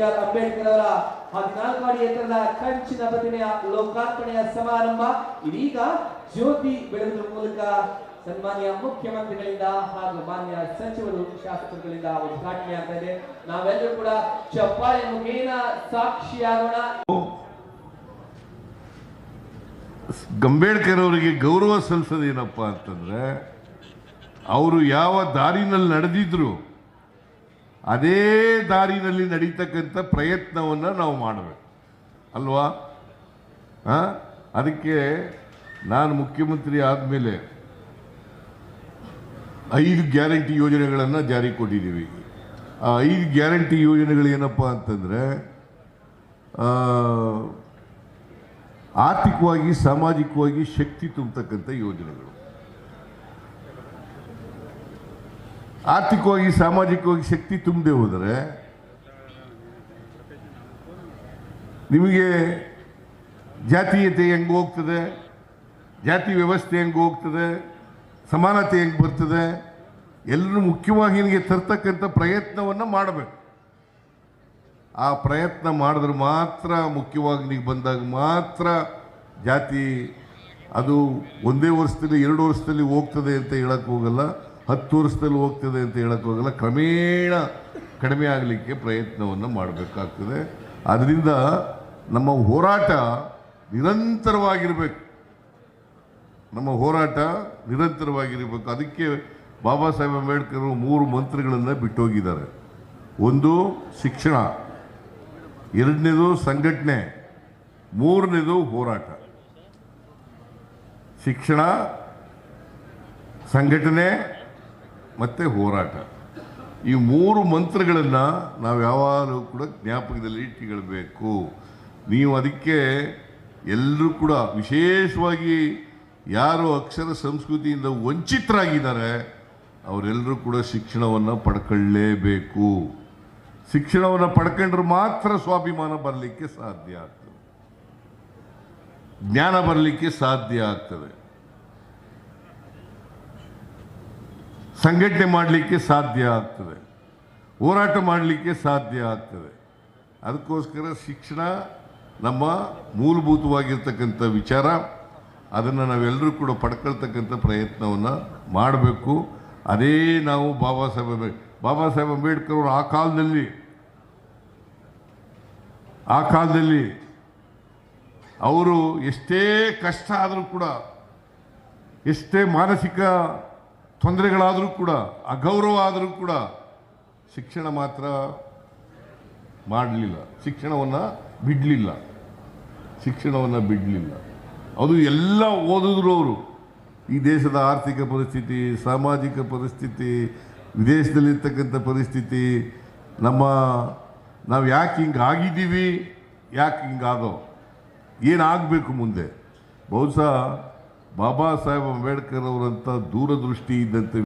B R Ambedkar ಅವರ ಹದಿನಾಲ್ಕು ಅಡಿ ಎತ್ತರದ ಕಂಚಿನ ಪ್ರತಿಮೆಯ ಲೋಕಾರ್ಪಣೆಯ ಸಮಾರಂಭ ಇದೀಗ ಜ್ಯೋತಿ ಬೆಳಗುವ ಮೂಲಕ ಸನ್ಮಾನ್ಯ ಮುಖ್ಯಮಂತ್ರಿಗಳಿಂದ ಹಾಗೂ ಮಾನ್ಯ ಸಚಿವರು, ಶಾಸಕರುಗಳಿಂದ ಉದ್ಘಾಟನೆ ಆಗ್ತಾ ಇದೆ. ನಾವೆಲ್ಲರೂ ಕೂಡ ಚಪ್ಪಾಳೆ ಮುಖೇನ ಸಾಕ್ಷಿಯಾಗೋಣ. ಗಂಬೇಡ್ಕರ್ ಅವರಿಗೆ ಗೌರವ ಸಲ್ಲಿಸೋದೇನಪ್ಪ ಅಂತಂದ್ರೆ, ಅವರು ಯಾವ ದಾರಿನಲ್ಲಿ ನಡೆದಿದ್ರು ಅದೇ ದಾರಿನಲ್ಲಿ ನಡೀತಕ್ಕಂಥ ಪ್ರಯತ್ನವನ್ನು ನಾವು ಮಾಡಬೇಕು. ಅಲ್ವಾ? ಅದಕ್ಕೆ ನಾನು ಮುಖ್ಯಮಂತ್ರಿ ಆದಮೇಲೆ ಐದು ಗ್ಯಾರಂಟಿ ಯೋಜನೆಗಳನ್ನು ಜಾರಿ ಕೊಟ್ಟಿದ್ದೀವಿ. ಆ ಐದು ಗ್ಯಾರಂಟಿ ಯೋಜನೆಗಳು ಏನಪ್ಪ ಅಂತಂದರೆ ಆರ್ಥಿಕವಾಗಿ, ಸಾಮಾಜಿಕವಾಗಿ ಶಕ್ತಿ ತುಂಬತಕ್ಕಂಥ ಯೋಜನೆಗಳು. ಆರ್ಥಿಕವಾಗಿ, ಸಾಮಾಜಿಕವಾಗಿ ಶಕ್ತಿ ತುಂಬದೆ ಹೋದರೆ ನಿಮಗೆ ಜಾತೀಯತೆ ಹೆಂಗೆ ಹೋಗ್ತದೆ? ಜಾತಿ ವ್ಯವಸ್ಥೆ ಹೆಂಗೆ ಹೋಗ್ತದೆ? ಸಮಾನತೆ ಹೆಂಗೆ ಬರ್ತದೆ? ಎಲ್ಲರೂ ಮುಖ್ಯವಾಗಿ ನಿಮಗೆ ತರ್ತಕ್ಕಂಥ ಪ್ರಯತ್ನವನ್ನು ಮಾಡಬೇಕು. ಆ ಪ್ರಯತ್ನ ಮಾಡಿದ್ರೆ ಮಾತ್ರ ಮುಖ್ಯವಾಗಿ ನೀವು ಬಂದಾಗ ಮಾತ್ರ ಜಾತಿ ಅದು ಒಂದೇ ವರ್ಷದಲ್ಲಿ, ಎರಡು ವರ್ಷದಲ್ಲಿ ಹೋಗ್ತದೆ ಅಂತ ಹೇಳಕ್ಕೆ ಹೋಗಲ್ಲ. ಹತ್ತು ವರ್ಷದಲ್ಲಿ ಹೋಗ್ತದೆ ಅಂತ ಹೇಳಕ್ಕೆ ಹೋಗಲ್ಲ. ಕ್ರಮೇಣ ಕಡಿಮೆ ಆಗಲಿಕ್ಕೆ ಪ್ರಯತ್ನವನ್ನು ಮಾಡಬೇಕಾಗ್ತದೆ. ಅದರಿಂದ ನಮ್ಮ ಹೋರಾಟ ನಿರಂತರವಾಗಿರಬೇಕು. ನಮ್ಮ ಹೋರಾಟ ನಿರಂತರವಾಗಿರಬೇಕು. ಅದಕ್ಕೆ ಬಾಬಾ ಸಾಹೇಬ್ ಅಂಬೇಡ್ಕರ್ ಮೂರು ಮಂತ್ರಗಳನ್ನು ಬಿಟ್ಟೋಗಿದ್ದಾರೆ. ಒಂದು, ಶಿಕ್ಷಣ. ಎರಡನೇದು, ಸಂಘಟನೆ. ಮೂರನೇದು, ಹೋರಾಟ. ಶಿಕ್ಷಣ, ಸಂಘಟನೆ ಮತ್ತು ಹೋರಾಟ. ಈ ಮೂರು ಮಂತ್ರಗಳನ್ನು ನಾವು ಯಾವಾಗಲೂ ಕೂಡ ಜ್ಞಾಪಕದಲ್ಲಿ ಇಟ್ಟುಕೊಳ್ಬೇಕು. ನೀವು ಅದಕ್ಕೆ ಎಲ್ಲರೂ ಕೂಡ ವಿಶೇಷವಾಗಿ ಯಾರು ಅಕ್ಷರ ಸಂಸ್ಕೃತಿಯಿಂದ ವಂಚಿತರಾಗಿದ್ದಾರೆ ಅವರೆಲ್ಲರೂ ಕೂಡ ಶಿಕ್ಷಣವನ್ನು ಪಡ್ಕೊಳ್ಳೇಬೇಕು. ಶಿಕ್ಷಣವನ್ನು ಪಡ್ಕೊಂಡ್ರೆ ಮಾತ್ರ ಸ್ವಾಭಿಮಾನ ಬರಲಿಕ್ಕೆ ಸಾಧ್ಯ ಆಗ್ತದೆ. ಜ್ಞಾನ ಬರಲಿಕ್ಕೆ ಸಾಧ್ಯ ಆಗ್ತದೆ. ಸಂಘಟನೆ ಮಾಡಲಿಕ್ಕೆ ಸಾಧ್ಯ ಆಗ್ತದೆ. ಹೋರಾಟ ಮಾಡಲಿಕ್ಕೆ ಸಾಧ್ಯ ಆಗ್ತದೆ. ಅದಕ್ಕೋಸ್ಕರ ಶಿಕ್ಷಣ ನಮ್ಮ ಮೂಲಭೂತವಾಗಿರ್ತಕ್ಕಂಥ ವಿಚಾರ, ಅದನ್ನು ನಾವೆಲ್ಲರೂ ಕೂಡ ಪಡ್ಕೊಳ್ತಕ್ಕಂಥ ಪ್ರಯತ್ನವನ್ನು ಮಾಡಬೇಕು. ಅದೇ ನಾವು ಬಾಬಾ ಸಾಹೇಬ್ ಬಾಬಾ ಸಾಹೇಬ್ ಅಂಬೇಡ್ಕರ್ ಅವರು ಆ ಕಾಲದಲ್ಲಿ ಆ ಕಾಲದಲ್ಲಿ ಅವರು ಎಷ್ಟೇ ಕಷ್ಟ ಆದರೂ ಕೂಡ, ಎಷ್ಟೇ ಮಾನಸಿಕ ತೊಂದರೆಗಳಾದರೂ ಕೂಡ ಅಗೌರವ ಆದರೂ ಕೂಡ ಶಿಕ್ಷಣ ಮಾತ್ರ ಮಾಡಲಿಲ್ಲ. ಶಿಕ್ಷಣವನ್ನು ಬಿಡಲಿಲ್ಲ. ಶಿಕ್ಷಣವನ್ನು ಬಿಡಲಿಲ್ಲ. ಅದು ಎಲ್ಲ ಓದಿದ್ರು ಅವರು. ಈ ದೇಶದ ಆರ್ಥಿಕ ಪರಿಸ್ಥಿತಿ, ಸಾಮಾಜಿಕ ಪರಿಸ್ಥಿತಿ, ವಿದೇಶದಲ್ಲಿರ್ತಕ್ಕಂಥ ಪರಿಸ್ಥಿತಿ, ನಮ್ಮ ನಾವು ಯಾಕೆ ಹಿಂಗೆ ಆಗಿದ್ದೀವಿ, ಯಾಕೆ ಹಿಂಗಾದೋ ಏನಾಗಬೇಕು ಮುಂದೆ? ಬಹುಶಃ ಬಾಬಾ ಸಾಹೇಬ್ ಅಂಬೇಡ್ಕರ್ ಅವರಂಥ ದೂರದೃಷ್ಟಿ ಇದ್ದಂಥ